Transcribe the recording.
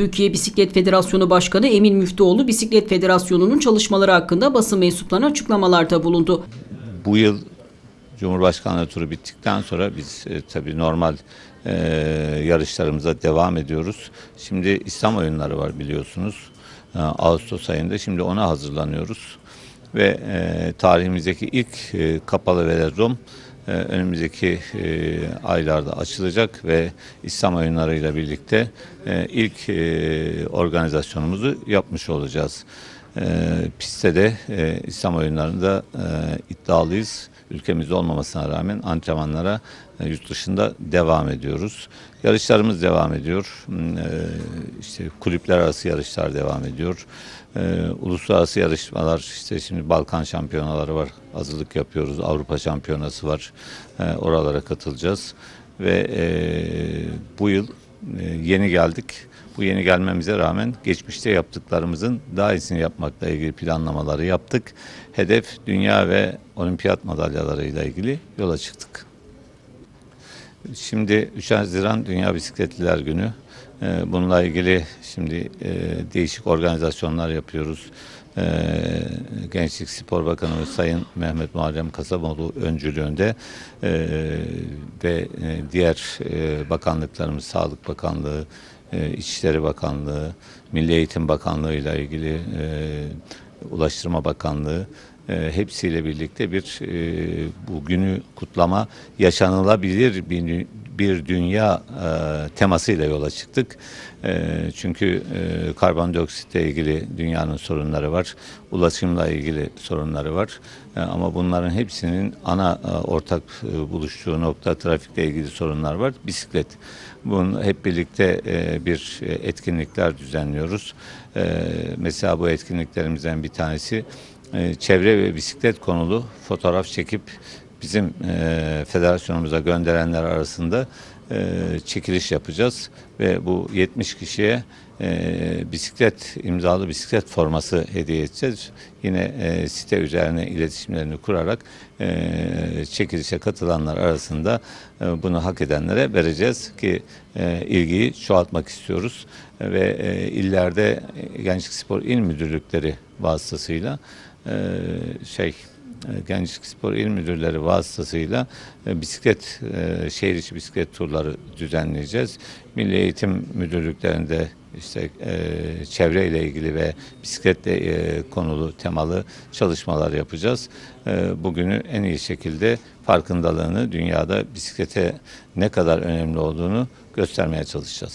Türkiye Bisiklet Federasyonu Başkanı Emin Müftüoğlu Bisiklet Federasyonu'nun çalışmaları hakkında basın mensuplarına açıklamalarda bulundu. bu yıl Cumhurbaşkanlığı turu bittikten sonra biz e, tabii normal e, yarışlarımıza devam ediyoruz. Şimdi İslam oyunları var biliyorsunuz. E, Ağustos ayında şimdi ona hazırlanıyoruz. Ve e, tarihimizdeki ilk e, kapalı velodrom önümüzdeki e, aylarda açılacak ve İslam oyunlarıyla birlikte e, ilk e, organizasyonumuzu yapmış olacağız. E, pistte de e, İslam oyunlarında e, iddialıyız. Ülkemizde olmamasına rağmen antrenmanlara e, yurt dışında devam ediyoruz. Yarışlarımız devam ediyor. Hmm, e, işte kulüpler arası yarışlar devam ediyor. E, uluslararası yarışmalar işte şimdi Balkan şampiyonaları var. Hazırlık yapıyoruz. Avrupa şampiyonası var. Oralara katılacağız. Ve bu yıl yeni geldik. Bu yeni gelmemize rağmen geçmişte yaptıklarımızın daha iyisini yapmakla ilgili planlamaları yaptık. Hedef dünya ve olimpiyat madalyalarıyla ilgili yola çıktık. Şimdi 3 Haziran Dünya Bisikletliler Günü. Ee, Bununla ilgili şimdi e, değişik organizasyonlar yapıyoruz. Ee, Gençlik Spor Bakanı Sayın Mehmet Muharrem Kasaboğlu öncülüğünde e, ve e, diğer bakanlıklarımız Sağlık Bakanlığı, İçişleri Bakanlığı, Milli Eğitim Bakanlığı ile ilgili Ulaştırma Bakanlığı e, hepsiyle birlikte bir e, bu günü kutlama yaşanılabilir bir, bir dünya e, temasıyla yola çıktık. E, çünkü e, karbondioksitle ilgili dünyanın sorunları var, ulaşımla ilgili sorunları var. E, ama bunların hepsinin ana e, ortak e, buluştuğu nokta trafikle ilgili sorunlar var. Bisiklet. Bunun hep birlikte e, bir e, etkinlikler düzenliyoruz. E, mesela bu etkinliklerimizden bir tanesi e, çevre ve bisiklet konulu fotoğraf çekip bizim e, federasyonumuza gönderenler arasında e, çekiliş yapacağız ve bu 70 kişiye e, bisiklet imzalı bisiklet forması hediye edeceğiz. Yine e, site üzerine iletişimlerini kurarak e, çekilişe katılanlar arasında e, bunu hak edenlere vereceğiz ki e, ilgiyi çoğaltmak istiyoruz ve e, illerde Gençlik Spor İl Müdürlükleri vasıtasıyla e, şey e, Gençlik Spor İl Müdürleri vasıtasıyla e, bisiklet, e, şehir içi bisiklet turları düzenleyeceğiz. Milli Eğitim Müdürlüklerinde işte e, çevre ile ilgili ve bisikletle e, konulu temalı çalışmalar yapacağız. Bugünü en iyi şekilde farkındalığını dünyada bisiklete ne kadar önemli olduğunu göstermeye çalışacağız.